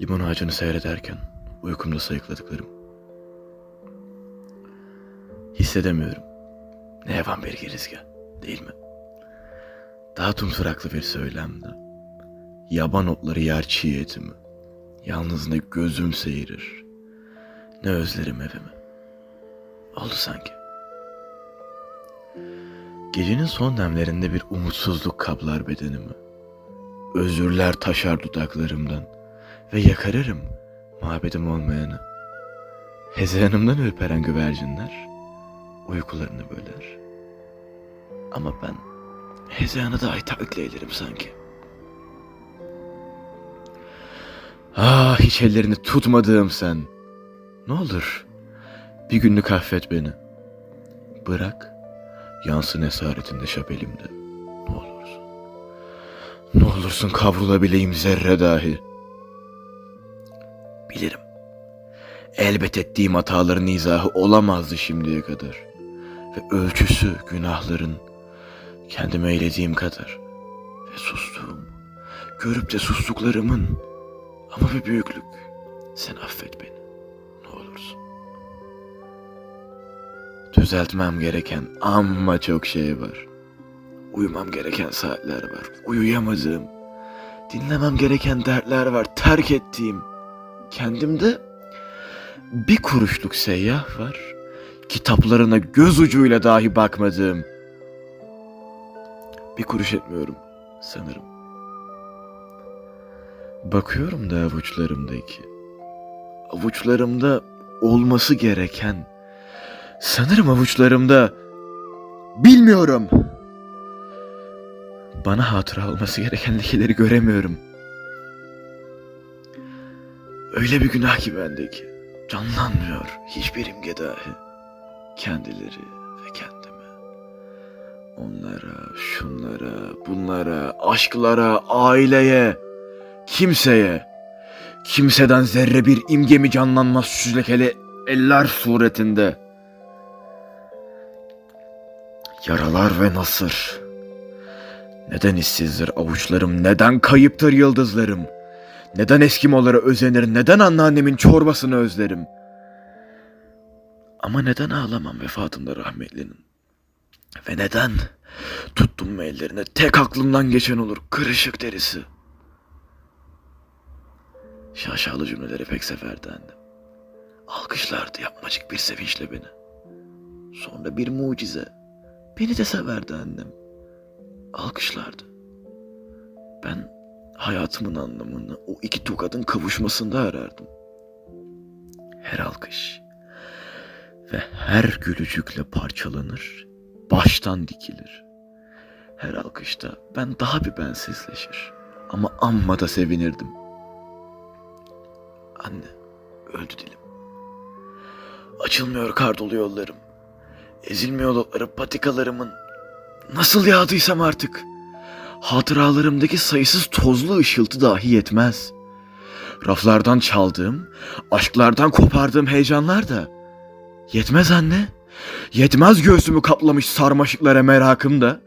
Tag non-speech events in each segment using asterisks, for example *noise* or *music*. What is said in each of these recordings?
Limon ağacını seyrederken uykumda sayıkladıklarım. Hissedemiyorum. Ne yavan bir girizgah değil mi? Daha tumturaklı bir söylemdi. Yaban otları yer çiğ etimi. Yalnız ne gözüm seyirir. Ne özlerim evimi. Oldu sanki. Gecenin son demlerinde bir umutsuzluk kaplar bedenimi. Özürler taşar dudaklarımdan ve yakarırım muhabbetim olmayanı. Hezeyanımdan ürperen güvercinler uykularını böler. Ama ben hezeyanı dahi taklitle eylerim sanki. Ah hiç ellerini tutmadığım sen. Ne olur bir günlük affet beni. Bırak yansın esaretinde şapelimde. Ne olursun. Ne olursun kavrulabileyim zerre dahi. Elbet ettiğim hataların izahı olamazdı şimdiye kadar. Ve ölçüsü günahların kendime eylediğim kadar. Ve sustuğum, görüp de sustuklarımın ama bir büyüklük. Sen affet beni. Ne olursun. Düzeltmem gereken amma çok şey var. Uyumam gereken saatler var. Uyuyamadığım. Dinlemem gereken dertler var. Terk ettiğim. Kendimde bir kuruşluk seyyah var. Kitaplarına göz ucuyla dahi bakmadığım. Bir kuruş etmiyorum sanırım. Bakıyorum da avuçlarımdaki. Avuçlarımda olması gereken. Sanırım avuçlarımda. Bilmiyorum. Bana hatıra olması gereken lekeleri göremiyorum. Öyle bir günah ki bendeki. Canlanmıyor hiçbir imge dahi. Kendileri ve kendime. Onlara, şunlara, bunlara, aşklara, aileye, kimseye, kimseden zerre bir imgemi canlanmaz süzlekeli eller suretinde. Yaralar ve nasır. Neden işsizdir avuçlarım, neden kayıptır yıldızlarım? Neden Eskimolara özenir, neden anneannemin çorbasını özlerim? Ama neden ağlamam vefatında rahmetlinin? Ve neden tuttum mu ellerine tek aklımdan geçen olur kırışık derisi? Şaşalı cümleleri pek severdi annem. Alkışlardı yapmacık bir sevinçle beni. Sonra bir mucize. Beni de severdi annem. Alkışlardı. Ben hayatımın anlamını o iki tokadın kavuşmasında arardım. Her alkış ve her gülücükle parçalanır, baştan dikilir. Her alkışta ben daha bir bensizleşir ama amma da sevinirdim. Anne, öldü dilim. Açılmıyor kar dolu yollarım. Ezilmiyor otları patikalarımın. Nasıl yağdıysam artık. Hatıralarımdaki sayısız tozlu ışıltı dahi yetmez. Raflardan çaldığım, aşklardan kopardığım heyecanlar da yetmez anne. Yetmez göğsümü kaplamış sarmaşıklara merakım da.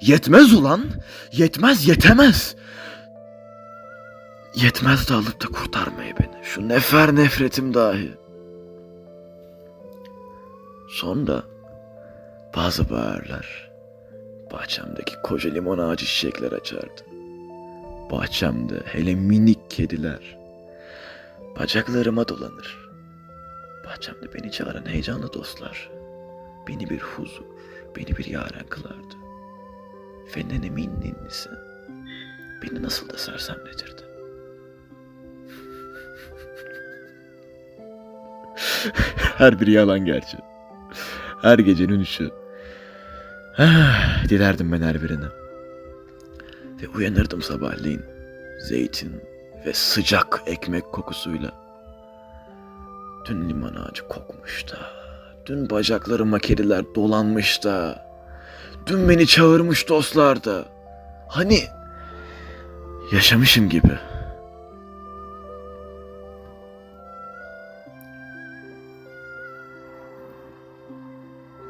Yetmez ulan, yetmez yetemez. Yetmez de alıp da kurtarmaya beni. Şu nefer nefretim dahi. Sonra bazı baharlar bahçemdeki koca limon ağacı çiçekler açardı. Bahçemde hele minik kediler bacaklarıma dolanır. Bahçemde beni çağıran heyecanlı dostlar beni bir huzur, beni bir yaren kılardı. Ve nenemin ninnisi beni nasıl da sersemletirdi. *laughs* Her biri yalan gerçi. Her gecenin üçü. Ah, dilerdim ben her birini. Ve uyanırdım sabahleyin. Zeytin ve sıcak ekmek kokusuyla. Dün limon ağacı kokmuş da. Dün bacaklarıma kediler dolanmış da. Dün beni çağırmış dostlar da. Hani yaşamışım gibi.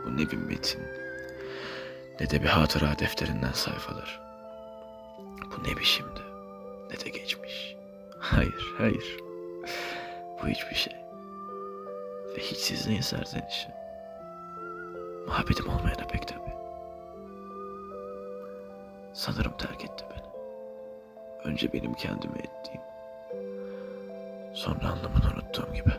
Bu ne bir metin, ne de bir hatıra defterinden sayfalar. Bu ne bir şimdi, ne de geçmiş. Hayır, hayır. Bu hiçbir şey. Ve hiç sizin serzenişi. Muhabbetim olmayana pek tabii. Sanırım terk etti beni. Önce benim kendime ettiğim. Sonra anlamını unuttuğum gibi.